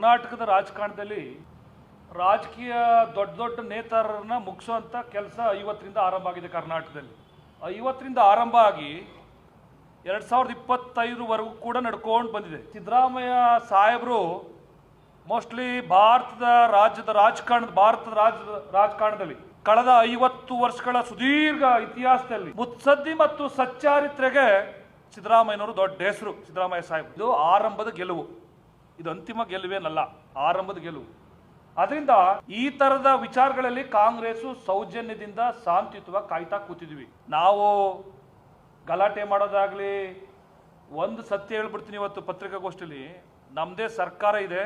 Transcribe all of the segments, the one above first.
ಕರ್ನಾಟಕದ ರಾಜಕಾರಣದಲ್ಲಿ ರಾಜಕೀಯ ದೊಡ್ಡ ದೊಡ್ಡ ನೇತಾರರನ್ನ ಮುಗಿಸುವಂಥ ಕೆಲಸ ಐವತ್ತರಿಂದ ಆರಂಭ ಆಗಿದೆ ಕರ್ನಾಟಕದಲ್ಲಿ. ಐವತ್ತರಿಂದ ಆರಂಭ ಆಗಿ ಎರಡು ಸಾವಿರದ ಇಪ್ಪತ್ತೈದರವರೆಗೂ ಕೂಡ ನಡ್ಕೊಂಡು ಬಂದಿದೆ. ಸಿದ್ದರಾಮಯ್ಯ ಸಾಹೇಬರು ಮೋಸ್ಟ್ಲಿ ಭಾರತದ ರಾಜ್ಯದ ರಾಜಕಾರಣದ, ಭಾರತದ ರಾಜ್ಯದ ರಾಜಕಾರಣದಲ್ಲಿ ಕಳೆದ ಐವತ್ತು ವರ್ಷಗಳ ಸುದೀರ್ಘ ಇತಿಹಾಸದಲ್ಲಿ ಮುತ್ಸದ್ದಿ ಮತ್ತು ಸಚ್ಚಾರಿತ್ರೆಗೆ ಸಿದ್ದರಾಮಯ್ಯನವರು ದೊಡ್ಡ ಹೆಸರು, ಸಿದ್ದರಾಮಯ್ಯ ಸಾಹೇಬ್ ಇದು ಆರಂಭದ ಗೆಲುವು. ಇದು ಅಂತಿಮ ಗೆಲುವೇನಲ್ಲ, ಆರಂಭದ ಗೆಲುವು. ಅದರಿಂದ ಈ ತರದ ವಿಚಾರಗಳಲ್ಲಿ ಕಾಂಗ್ರೆಸ್ ಸೌಜನ್ಯದಿಂದ ಶಾಂತಿಯುತವಾಗಿ ಕಾಯ್ತಾ ಕೂತಿದ್ವಿ. ನಾವು ಗಲಾಟೆ ಮಾಡೋದಾಗ್ಲಿ, ಒಂದು ಸತ್ಯ ಹೇಳ್ಬಿಡ್ತೀನಿ ಇವತ್ತು ಪತ್ರಿಕಾಗೋಷ್ಠಿಲಿ ನಮ್ಮದೇ ಸರ್ಕಾರ ಇದೆ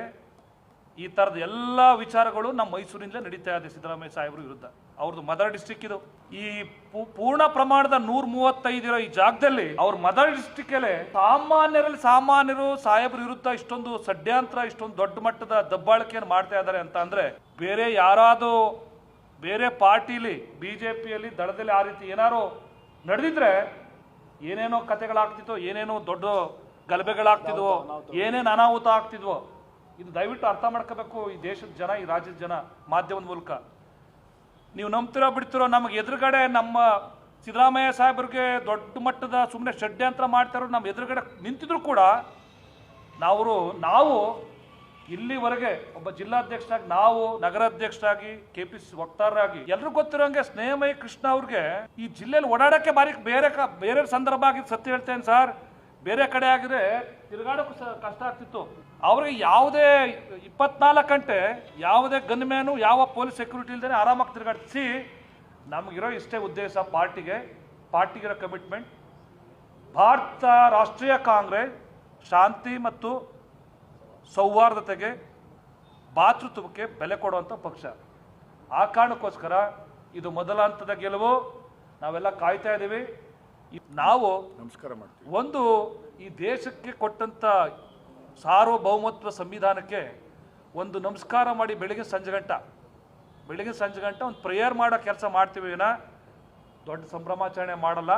ಈ ಥರದ ಎಲ್ಲ ವಿಚಾರಗಳು ನಮ್ಮ ಮೈಸೂರಿನಲ್ಲೇ ನಡೀತಾ ಇದೆ ಸಿದ್ದರಾಮಯ್ಯ ಸಾಹೇಬರು ವಿರುದ್ಧ. ಅವ್ರದ್ದು ಮದರ್ ಡಿಸ್ಟಿಕ್ ಇದು. ಈ ಪೂ- ಪೂರ್ಣ ಪ್ರಮಾಣದ ನೂರ ಮೂವತ್ತೈದು ಇರೋ ಈ ಜಾಗದಲ್ಲಿ ಅವ್ರ ಮದರ್ ಡಿಸ್ಟಿಕ್ ಅಲ್ಲೇ ಸಾಮಾನ್ಯರಲ್ಲಿ ಸಾಮಾನ್ಯರು ಸಾಹೇಬ್ರ ವಿರುದ್ಧ ಇಷ್ಟೊಂದು ಷಡ್ಯಂತ್ರ ಇಷ್ಟೊಂದು ದೊಡ್ಡ ಮಟ್ಟದ ದಬ್ಬಾಳಿಕೆಯನ್ನು ಮಾಡ್ತಾ ಇದ್ದಾರೆ ಅಂತ ಅಂದ್ರೆ ಬೇರೆ ಯಾರಾದರೂ ಬೇರೆ ಪಾರ್ಟಿಲಿ ಬಿಜೆಪಿಯಲ್ಲಿ ದಳದಲ್ಲಿ ಆ ರೀತಿ ಏನಾರು ನಡೆದಿದ್ರೆ ಏನೇನೋ ಕತೆಗಳಾಗ್ತಿತ್ತು ಏನೇನೋ ದೊಡ್ಡ ಗಲಭೆಗಳಾಗ್ತಿದ್ವು ಏನೇನು ಅನಾಹುತ ಆಗ್ತಿದ್ವೋ ಇದು ದಯವಿಟ್ಟು ಅರ್ಥ ಮಾಡ್ಕೋಬೇಕು ಈ ದೇಶದ ಜನ, ಈ ರಾಜ್ಯದ ಜನ ಮಾಧ್ಯಮದ ಮೂಲಕ. ನೀವು ನಂಬ್ತಿರೋ ಬಿಡ್ತಿರೋ, ನಮಗೆ ಎದುರುಗಡೆ ನಮ್ಮ ಸಿದ್ದರಾಮಯ್ಯ ಸಾಹೇಬ್ರಿಗೆ ದೊಡ್ಡ ಮಟ್ಟದ ಸುಮ್ಮನೆ ಷಡ್ಯಂತ್ರ ಮಾಡ್ತಾರೋ ನಮ್ಮ ಎದುರುಗಡೆ ನಿಂತಿದ್ರು ಕೂಡ ನಾವು ನಾವು ಇಲ್ಲಿವರೆಗೆ ಒಬ್ಬ ಜಿಲ್ಲಾಧ್ಯಕ್ಷರಾಗಿ, ನಾವು ನಗರಾಧ್ಯಕ್ಷರಾಗಿ, ಕೆ ಪಿ ಸಿ ವಕ್ತಾರರಾಗಿ, ಎಲ್ರಿಗೂ ಗೊತ್ತಿರೋಂಗೆ ಸ್ನೇಹಮಯ ಕೃಷ್ಣ ಅವ್ರಿಗೆ ಈ ಜಿಲ್ಲೆಯಲ್ಲಿ ಓಡಾಡೋಕ್ಕೆ ಬಾರಿ ಬೇರೆ ಬೇರೆ ಸಂದರ್ಭ ಆಗಿದ್ದು ಸತ್ಯ ಹೇಳ್ತೇನೆ ಸರ್. ಬೇರೆ ಕಡೆ ಆಗಿದ್ರೆ ತಿರುಗಾಡೋಕ್ಕೂ ಸಹ ಕಷ್ಟ ಆಗ್ತಿತ್ತು. ಅವ್ರಿಗೆ ಯಾವುದೇ ಇಪ್ಪತ್ನಾಲ್ಕು ಗಂಟೆ ಯಾವುದೇ ಗನ್ಮ್ಯಾನು ಯಾವ ಪೊಲೀಸ್ ಸೆಕ್ಯೂರಿಟಿ ಇಲ್ದೇ ಆರಾಮಾಗಿ ತಿರುಗಾಡಿಸಿ ನಮಗಿರೋ ಇಷ್ಟೇ ಉದ್ದೇಶ ಪಾರ್ಟಿಗೆ, ಪಾರ್ಟಿಗಿರೋ ಕಮಿಟ್ಮೆಂಟ್. ಭಾರತ ರಾಷ್ಟ್ರೀಯ ಕಾಂಗ್ರೆಸ್ ಶಾಂತಿ ಮತ್ತು ಸೌಹಾರ್ದತೆಗೆ ಭಾತೃತ್ವಕ್ಕೆ ಬೆಲೆ ಕೊಡುವಂಥ ಪಕ್ಷ. ಆ ಕಾರಣಕ್ಕೋಸ್ಕರ ಇದು ಮೊದಲ ಹಂತದ ಗೆಲುವು. ನಾವೆಲ್ಲ ಕಾಯ್ತಾ ಇದ್ದೀವಿ. ನಾವು ನಮಸ್ಕಾರ ಮಾಡ್ತೀವಿ. ಒಂದು ಈ ದೇಶಕ್ಕೆ ಕೊಟ್ಟಂತ ಸಾರ್ವಭೌಮತ್ವ ಸಂವಿಧಾನಕ್ಕೆ ಒಂದು ನಮಸ್ಕಾರ ಮಾಡಿ ಬೆಳಗ್ಗೆ ಸಂಜೆ ಗಂಟ. ಬೆಳಗ್ಗೆ ಸಂಜೆ ಗಂಟ ಒಂದು ಪ್ರೇಯರ್ ಮಾಡೋ ಕೆಲಸ ಮಾಡ್ತೀವಿ ವಿನ ದೊಡ್ಡ ಸಂಭ್ರಮಾಚರಣೆ ಮಾಡಲ್ಲ.